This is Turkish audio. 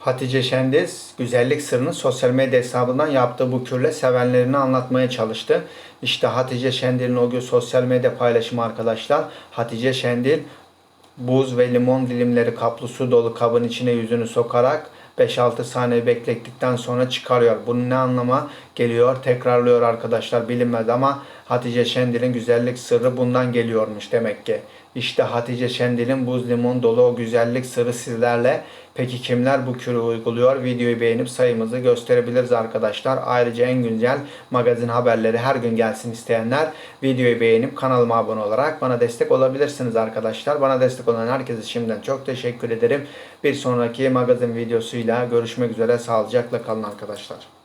Hatice Şendiz güzellik sırrını sosyal medya hesabından yaptığı bu kürle sevenlerini anlatmaya çalıştı. İşte Hatice Şendil'in o gün sosyal medya paylaşımı arkadaşlar. Hatice Şendil buz ve limon dilimleri kaplı su dolu kabın içine yüzünü sokarak 5-6 saniye beklettikten sonra çıkarıyor. Bunun ne anlama geliyor? Tekrarlıyor arkadaşlar bilinmez ama Hatice Şendil'in güzellik sırrı bundan geliyormuş demek ki. İşte Hatice Şendil'in buz limon dolu o güzellik sırrı sizlerle. Peki kimler bu kürü uyguluyor? Videoyu beğenip sayımızı gösterebiliriz arkadaşlar. Ayrıca en güncel magazin haberleri her gün gelsin isteyenler videoyu beğenip kanalıma abone olarak bana destek olabilirsiniz arkadaşlar. Bana destek olan herkese şimdiden çok teşekkür ederim. Bir sonraki magazin videosuyla görüşmek üzere. Sağlıcakla kalın arkadaşlar.